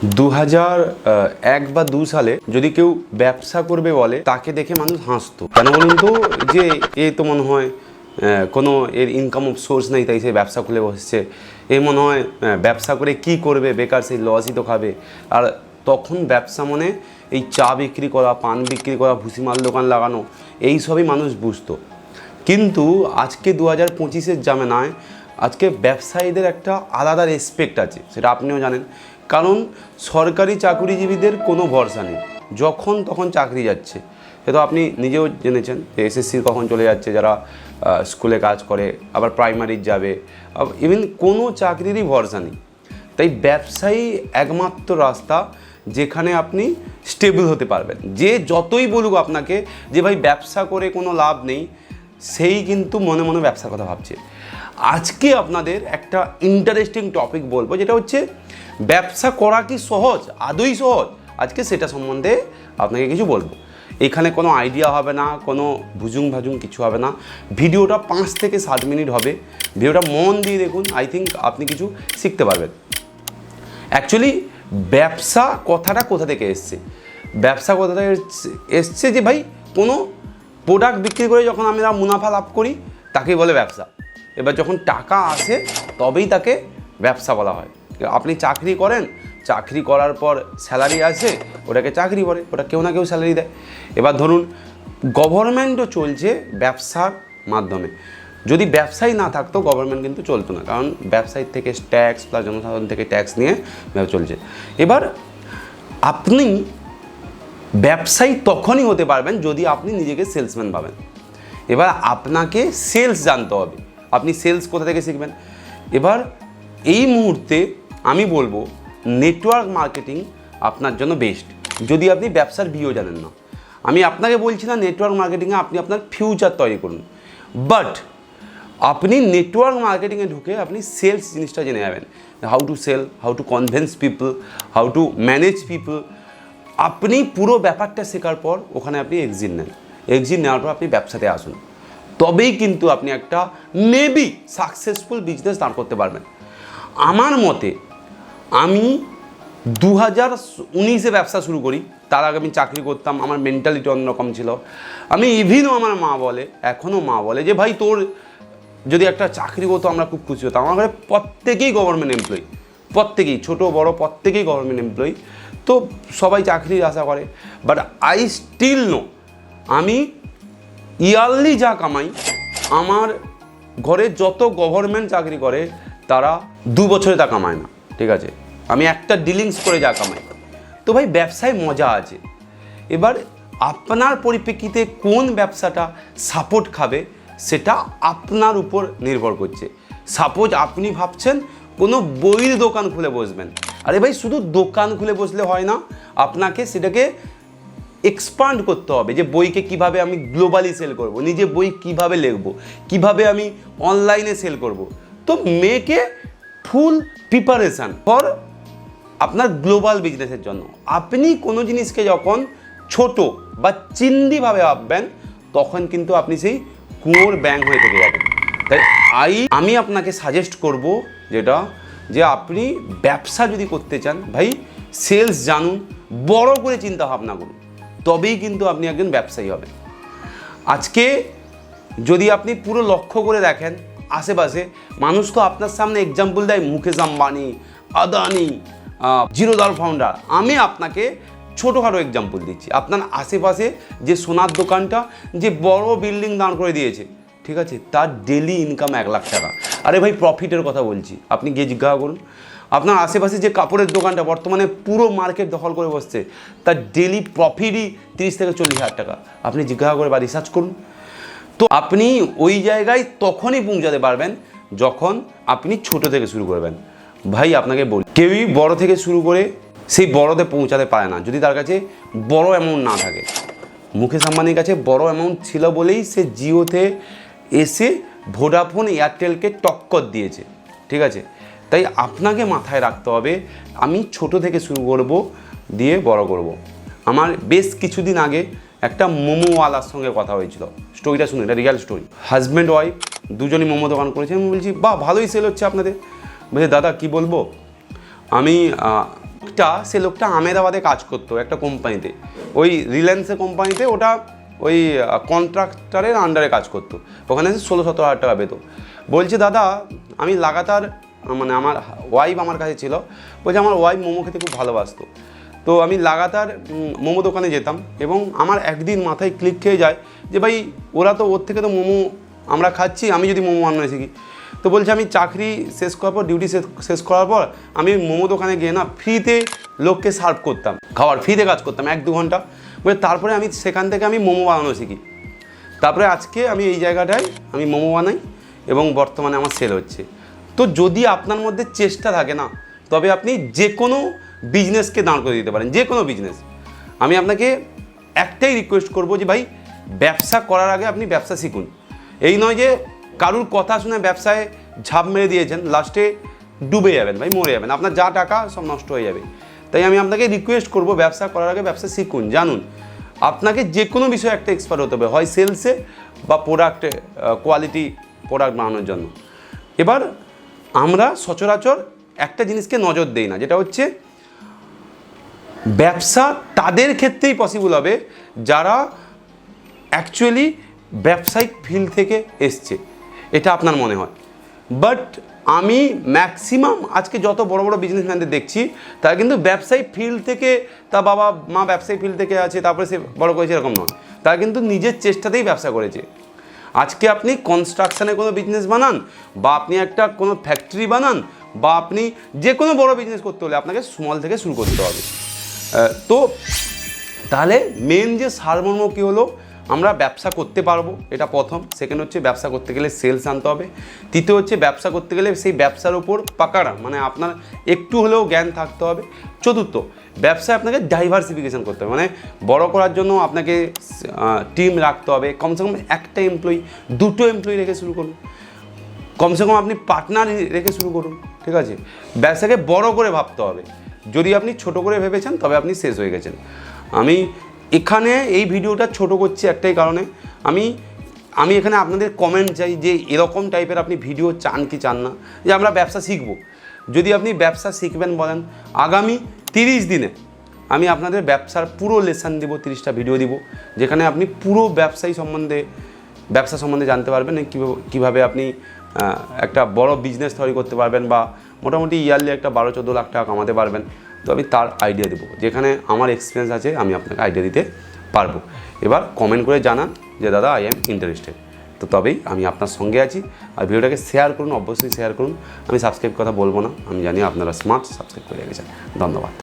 দু হাজার এক বা দু সালে যদি কেউ ব্যবসা করবে বলে, তাকে দেখে মানুষ হাসতো। কেন বলুন তো? যে এ তো মনে হয় কোনো এর ইনকাম সোর্স নেই, তাই সে ব্যবসা খুলে বসছে। এ মনে হয় ব্যবসা করে কি করবে? বেকার সেই লসই তো খাবে। আর তখন ব্যবসা মানে এই চা বিক্রি করা, পান বিক্রি করা ভুসিমাল দোকান লাগানো, এই সবই মানুষ বুঝতো। কিন্তু আজকে দু হাজার পঁচিশের জামানায়, আজকে ব্যবসায়ীদের একটা আলাদা রেসপেক্ট আছে, সেটা আপনিও জানেন। কারণ সরকারি চাকরিজীবীদের কোনো ভরসা নেই। যখন তখন চাকরি যাচ্ছে। সে তো আপনি নিজেও জেনেছেন যে এসএসসি কখন চলে যাচ্ছে, যারা স্কুলে কাজ করে, আবার প্রাইমারির যাবে। ইভেন কোনো চাকরিরই ভরসা নেই। তাই ব্যবসায়ী একমাত্র রাস্তা যেখানে আপনি স্টেবল হতে পারবেন। যে যতই বলুক আপনাকে যে ভাই ব্যবসা করে কোনো লাভ নেই, সেই কিন্তু মনে মনে ব্যবসার কথা ভাবছে। আজকে আপনাদের একটা ইন্টারেস্টিং টপিক বলব, যেটা হচ্ছে ব্যবসা করা কি সহজ? আদৌই সহজ? আজকে সেটা সম্বন্ধে আপনাকে কিছু বলব। এখানে কোনো আইডিয়া হবে না, কোনো ভুজুং ভাজুং কিছু হবে না। ভিডিওটা পাঁচ থেকে সাত মিনিট হবে। ভিডিওটা মন দিয়ে দেখুন আই থিঙ্ক আপনি কিছু শিখতে পারবেন। অ্যাকচুয়ালি ব্যবসা কথাটা কোথা থেকে এসছে? ব্যবসা কথা থেকে এসছে- যে ভাই, কোনো প্রোডাক্ট বিক্রি করে যখন আমরা মুনাফা লাভ করি, তাকেই বলে ব্যবসা। এবার যখন টাকা আসে, তবেই তাকে ব্যবসা বলা হয়। আপনি চাকরি করেন, চাকরি করার পর স্যালারি আসে, ওটাকে চাকরি বলে, ওটা কেউ না কেউ স্যালারি দেয়। এবার ধরুন, গভর্নমেন্টও চলছে ব্যবসার মাধ্যমে। যদি ব্যবসায়ী না থাকতো, গভর্নমেন্ট কিন্তু চলতো না, কারণ ব্যবসায়ীর থেকে ট্যাক্স প্লাস জনসাধারণ থেকে ট্যাক্স নিয়ে চলছে। এবার আপনি ব্যবসায়ী তখনই হতে পারবেন যদি আপনি নিজেকে সেলসম্যান পাবেন। এবার আপনাকে সেলস জানতে হবে। আপনি সেলস কোথা থেকে শিখবেন? এবার এই মুহূর্তে আমি বলব নেটওয়ার্ক মার্কেটিং আপনার জন্য বেস্ট যদি আপনি ব্যবসার ভিও জানেন না। আমি আপনাকে বলছি না নেটওয়ার্ক মার্কেটিংয়ে আপনি আপনার ফিউচার তৈরি করুন। বাট আপনি নেটওয়ার্ক মার্কেটিংয়ে ঢুকে আপনি সেলস জিনিসটা জেনে যাবেন। How to sell how to convince people how to manage people আপনি পুরো ব্যাপারটা শেখার পর ওখানে আপনি এক্সিট নেন। এক্সিট নেওয়ার পর আপনি ব্যবসাতে আসুন। তবেই কিন্তু আপনি একটা মেবি সাকসেসফুল বিজনেস দাঁড় করতে পারবেন। আমার মতে আমি দু হাজার উনিশে ব্যবসা শুরু করি, তার আগে আমি চাকরি করতাম, আমার মেন্টালিটি অন্যরকম ছিল। আমি ইভিনও আমার মা বলে এখনও মা বলে যে, ভাই, তোর যদি একটা চাকরি করতো, আমরা খুব খুশি হতাম। আমার ঘরে প্রত্যেকেই গভর্নমেন্ট এমপ্লয়ি প্রত্যেকেই, ছোট, বড়, প্রত্যেকেই গভর্নমেন্ট এমপ্লয়ি তো সবাই চাকরির আশা করে। বাট আই স্টিল নো আমি ইয়ারলি যা কামাই, আমার ঘরে যত গভর্নমেন্ট চাকরি করে, তারা দু বছরে তা কামায় না, ঠিক আছে? আমি একটা ডিলিংস করে যা কামাই। তো ভাই, ব্যবসায় মজা আছে। এবার আপনার পরিপ্রেক্ষিতে কোন ব্যবসাটা সাপোর্ট খাবে, সেটা আপনার উপর নির্ভর করছে। সাপোজ আপনি ভাবছেন, কোনো বইয়ের দোকান খুলে বসবেন। আরে ভাই, শুধু দোকান খুলে বসলে হয় না, আপনাকে সেটাকে এক্সপান্ড করতে হবে যে বইকে কীভাবে আমি গ্লোবালি সেল করব, নিজে বই কীভাবে লিখব, কীভাবে আমি অনলাইনে সেল করব। তো মেকে ফুল প্রিপারেশান ফর আপনার গ্লোবাল বিজনেসের জন্য। আপনি কোনো জিনিসকে যখন ছোট বা চিন্দিভাবে ভাববেন, তখন কিন্তু আপনি সেই কুয়োর ব্যাং হয়ে থেকে যাবেন। তাই আই আমি আপনাকে সাজেস্ট করব যেটা, যে আপনি ব্যবসা যদি করতে চান, ভাই সেলস জানুন, বড় করে চিন্তা ভাবনা করুন। তবেই কিন্তু আপনি একজন ব্যবসায়ী হবেন। আজকে যদি আপনি পুরো লক্ষ্য করে দেখেন আশেপাশে, মানুষ তো আপনার সামনে এক্সাম্পল দেয়, মুকেশ আম্বানি, আদানি জিরোদার ফাউন্ডার আমি আপনাকে ছোটোখাটো এক্সাম্পল দিচ্ছি। আপনার আশেপাশে যে সোনার দোকানটা, যে বড় বিল্ডিং দাঁড় করে দিয়েছে, ঠিক আছে? তার ডেলি ইনকাম এক লাখ টাকা। আরে ভাই প্রফিটের কথা বলছি। আপনি গিয়ে জিজ্ঞাসা করুন। আপনার আশেপাশে যে কাপড়ের দোকানটা বর্তমানে পুরো মার্কেট দখল করে বসছে, তার ডেলি প্রফিটই তিরিশ থেকে চল্লিশ হাজার টাকা। আপনি জিজ্ঞাসা করে বা রিসার্চ করুন। তো আপনি ওই জায়গায় তখনই পৌঁছাতে পারবেন যখন আপনি ছোট থেকে শুরু করবেন। ভাই, আপনাকে বলি, কেউই বড় থেকে শুরু করে সেই বড়তে পৌঁছাতে পারে না, যদি তার কাছে বড় অ্যামাউন্ট না থাকে। মুকেশ আম্বানির কাছে বড় অ্যামাউন্ট ছিল বলেই সে জিওতে এসে ভোডাফোন এয়ারটেলকে টক্কর দিয়েছে। ঠিক আছে? তাই আপনাকে মাথায় রাখতে হবে, আমি ছোট থেকে শুরু করব, দিয়ে বড় করব। আমার বেশ কিছুদিন আগে একটা মোমোওয়ালার সঙ্গে কথা হয়েছিল। স্টোরিটা শুনুন, এটা রিয়াল স্টোরি হাজব্যান্ড ওয়াইফ দুজনই মোমো দোকান করেছে। আমি বলছি, বাহ, ভালোই সেল হচ্ছে আপনাদের। বলছি, দাদা, কি বলব? আমি একটা সে লোকটা আমেদাবাদে কাজ করতো একটা কোম্পানিতে। ওই রিলায়েন্সের কোম্পানিতে ওটা ওই কন্ট্রাক্টরের আন্ডারে কাজ করতো। ওখানে ষোলো সতেরো হাজার টাকা পেতো। বলছে, দাদা, আমি লাগাতার মানে আমার ওয়াইফ আমার কাছে ছিল। বলছে, আমার ওয়াইফ মোমো খেতে খুব ভালোবাসতো। তো আমি লাগাতার মোমো দোকানে যেতাম এবং আমার একদিন মাথায় ক্লিক খেয়ে যায় যে, ভাই, ওরা তো ওর থেকে তো মোমো আমরা খাচ্ছি, আমি যদি মোমো বানানো শিখি। তো বলছে, আমি চাকরি শেষ করার পর ডিউটি শেষ করার পর, আমি মোমো দোকানে গিয়ে না ফ্রিতে লোককে সার্ভ করতাম। খাবার ফ্রিতে কাজ করতাম এক দু ঘণ্টা। বলে, তারপরে আমি সেখান থেকে আমি মোমো বানানো শিখি। তারপরে আজকে আমি এই জায়গাটায় আমি মোমো বানাই এবং বর্তমানে আমার সেল হচ্ছে। তো যদি আপনার মধ্যে চেষ্টা থাকে না, তবে আপনি যে কোনো বিজনেসকে দাঁড় করে দিতে পারেন যে কোনো বিজনেস। আমি আপনাকে একটাই রিকোয়েস্ট করব যে ভাই, ব্যবসা করার আগে আপনি ব্যবসা শিখুন। এই নয় যে কারুর কথা শুনে ব্যবসায় ঝাঁপ মেরে দিয়েছেন লাস্টে ডুবে যাবেন, ভাই মরে যাবেন। আপনার যা টাকা সব নষ্ট হয়ে যাবে। তাই আমি আপনাকে রিকোয়েস্ট করব ব্যবসা করার আগে ব্যবসা শিখুন, জানুন। আপনাকে যে কোনো বিষয়ে একটা এক্সপার্ট হতে হবে, হয় সেলসে বা প্রোডাক্টে কোয়ালিটি প্রোডাক্ট বানানোর জন্য। এবার আমরা সচরাচর একটা জিনিসকে নজর দেই না, যেটা হচ্ছে ব্যবসা তাদের ক্ষেত্রেই পসিবল হবে যারা অ্যাকচুয়ালি ব্যবসায়িক ফিল্ড থেকে এসছে, এটা আপনার মনে হয়। বাট আমি ম্যাক্সিমাম আজকে যত বড় বড় বিজনেসম্যানদের দেখছি, তারা কিন্তু ব্যবসায়িক ফিল্ড থেকে তা বাবা মা ব্যবসায়িক ফিল্ড থেকে আছে, তারপরে সে বড় করেছে এরকম নয়। তারা কিন্তু নিজের চেষ্টাতেই ব্যবসা করেছে। আজকে আপনি কনস্ট্রাকশানে কোনো বিজনেস বানান, বা আপনি একটা কোনো ফ্যাক্টরি বানান, বা আপনি যে কোনো বড় বিজনেস করতে হলে আপনাকে স্মল থেকে শুরু করতে হবে। তো তাহলে মেন যে সারমর্ম কী হলো? আমরা ব্যবসা করতে পারব, এটা প্রথম। সেকেন্ড হচ্ছে ব্যবসা করতে গেলে সেলস আনতে হবে। তৃতীয় হচ্ছে ব্যবসা করতে গেলে সেই ব্যবসার উপর পাকাড়া মানে আপনার একটু হলেও জ্ঞান থাকতে হবে। চতুর্থ, ব্যবসায় আপনাকে ডাইভার্সিফিকেশন করতে হবে মানে বড় করার জন্য আপনাকে টিম রাখতে হবে। কমসে কম একটা এমপ্লয়ি দুটো এমপ্লয়ি রেখে শুরু করুন। কমসে কম আপনি পার্টনার রেখে শুরু করুন, ঠিক আছে? ব্যবসাকে বড় করে ভাবতে হবে। যদি আপনি ছোট করে ভেবেছেন, তবে আপনি শেষ হয়ে গেছেন। আমি এখানে এই ভিডিওটা ছোট করছি একটাই কারণে। আমি আমি এখানে আপনাদের কমেন্ট চাই যে এরকম টাইপের আপনি ভিডিও চান কি চান না। যে আমরা ব্যবসা শিখব। যদি আপনি ব্যবসা শিখবেন বলেন, আগামী তিরিশ দিনে আমি আপনাদের ব্যবসার পুরো লেসন দিব, তিরিশটা ভিডিও দিব, যেখানে আপনি পুরো ব্যবসায়ী সম্বন্ধে, ব্যবসা সম্বন্ধে জানতে পারবেন কীভাবে কীভাবে আপনি একটা বড় বিজনেস তৈরি করতে পারবেন বা মোটামুটি ইয়ারলি একটা বারো চোদ্দ লাখ টাকা কামাতে পারবেন। তো আমি তার আইডিয়া দেবো। যেখানে আমার এক্সপিরিয়েন্স আছে, আমি আপনাকে আইডিয়া দিতে পারব। এবার কমেন্ট করে জানান যে, দাদা আই এম ইন্টারেস্টেড তো তবেই আমি আপনার সঙ্গে আছি। আর ভিডিওটাকে শেয়ার করুন, অবশ্যই শেয়ার করুন। আমি সাবস্ক্রাইব কথা বলব না। আমি জানি আপনারা স্মার্ট সাবস্ক্রাইব করে রেখেছেন। ধন্যবাদ।